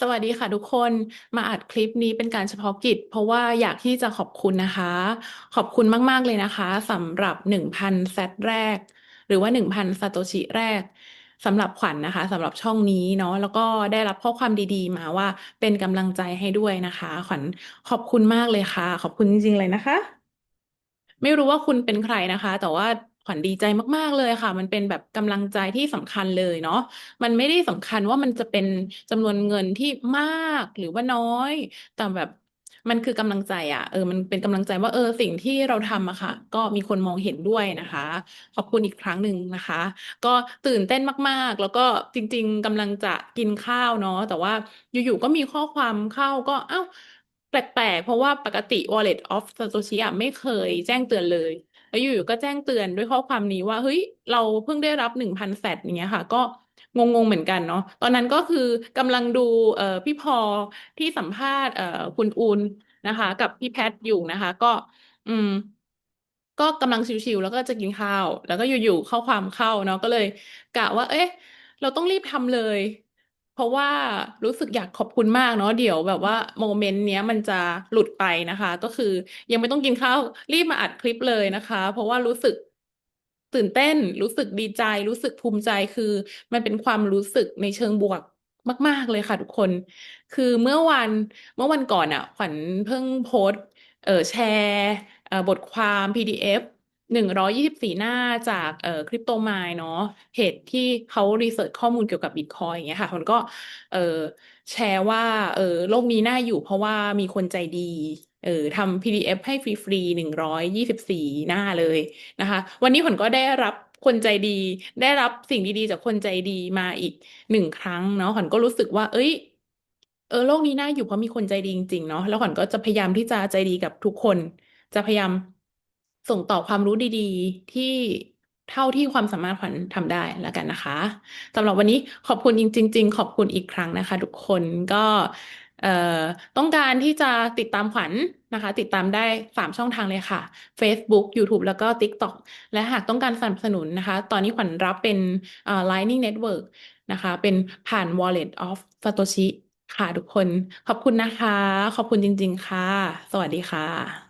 สวัสดีค่ะทุกคนมาอัดคลิปนี้เป็นการเฉพาะกิจ เพราะว่าอยากที่จะขอบคุณนะคะ ขอบคุณมาก ๆ เลยนะคะสำหรับหนึ่งพันแซดแรก หรือว่าหนึ่งพันซาโตชิแรกสำหรับขวัญนนะคะสำหรับช่องนี้เนาะแล้วก็ได้รับข้อความดีๆ มาว่าเป็นกำลังใจให้ด้วยนะคะ ขวัญขอบคุณมากเลยค่ะ ขอบคุณจริงๆเลยนะคะ ไม่รู้ว่าคุณเป็นใครนะคะ แต่ว่า ขวัญดีใจมาก ๆ เลยค่ะ มันเป็นแบบกำลังใจที่สำคัญเลยเนาะ มันไม่ได้สำคัญว่ามันจะเป็นจำนวนเงินที่มากหรือว่าน้อย แต่แบบมันคือกำลังใจอะเออ มันเป็นกำลังใจว่าเออสิ่งที่เราทำอะค่ะ ก็มีคนมองเห็นด้วยนะคะ ขอบคุณอีกครั้งหนึ่งนะคะ ก็ตื่นเต้นมากๆ แล้วก็จริง ๆกำลังจะกินข้าวเนาะ แต่ว่าอยู่ๆก็มีข้อความเข้าก็เอ้าแปลกๆ เพราะว่าปกติ Wallet of Satoshi อะไม่เคยแจ้งเตือนเลย แล้วอยู่ๆก็แจ้งเตือนด้วยข้อความนี้ว่าเฮ้ยเราเพิ่งได้รับหนึ่งพันแฟตอย่างเงี้ยค่ะ ก็งงๆเหมือนกันเนาะตอนนั้นก็คือกำลังดูเอ่อพี่พอที่สัมภาษณ์เอ่อคุณอูนนะคะ กับพี่แพทอยู่นะคะ ก็ อืม ก็กำลังชิวๆแล้วก็จะกินข้าว แล้วก็อยู่ๆข้อความเข้าเนาะก็เลยกะว่า เอ๊ะ เราต้องรีบทำเลย เพราะว่ารู้สึกอยากขอบคุณมากเนาะเดี๋ยวแบบว่าโมเมนต์เนี้ยมันจะหลุดไปนะคะ ก็คือยังไม่ต้องกินข้าวรีบมาอัดคลิปเลยนะคะ เพราะว่ารู้สึกตื่นเต้นรู้สึกดีใจ รู้สึกภูมิใจคือมันเป็นความรู้สึกในเชิงบวกมาก ๆ เลยค่ะทุกคน คือเมื่อวันเมื่อวันก่อนอะ ขวัญเพิ่งโพสต์เอ่อแชร์เอ่อบทความ PDF หนึ่งร้อยยี่สิบสี่หน้าจากเอ่อคริปโตมายเนาะเพจที่เขารีเสิร์ชข้อมูลเกี่ยวกับบิตคอยอย่างเงี้ยค่ะคนก็เอ่อแชร์ว่าเออโลกนี้น่าอยู่เพราะว่ามีคนใจดีเออทำ PDF ให้ฟรีๆหนึ่งร้อยยี่สิบสี่หน้าเลยนะคะ วันนี้ผลก็ได้รับคนใจดี ได้รับสิ่งดีๆจากคนใจดีมาอีกหนึ่งครั้งเนาะขวัญก็รู้สึกว่า เอ้ยเออโลกนี้น่าอยู่เพราะมีคนใจดีจริงๆเนาะแล้วขวัญก็จะพยายามที่จะใจดีกับทุกคน จะพยายาม ส่งต่อความรู้ดีๆ ที่เท่าที่ความสามารถขวัญทำได้แล้วกันนะคะสำหรับวันนี้ขอบคุณจริง ๆ ขอบคุณอีกครั้งนะคะ ทุกคนก็ต้องการที่จะติดตามขวัญนะคะ ติดตามได้สามช่องทางเลยค่ะ Facebook YouTube แล้วก็ TikTok และหากต้องการสนับสนุนนะคะ ตอนนี้ขวัญรับเป็น Lightning Network นะคะ เป็นผ่าน Wallet of Satoshi ค่ะทุกคน ขอบคุณนะคะ ขอบคุณจริง ๆ ค่ะ สวัสดีค่ะ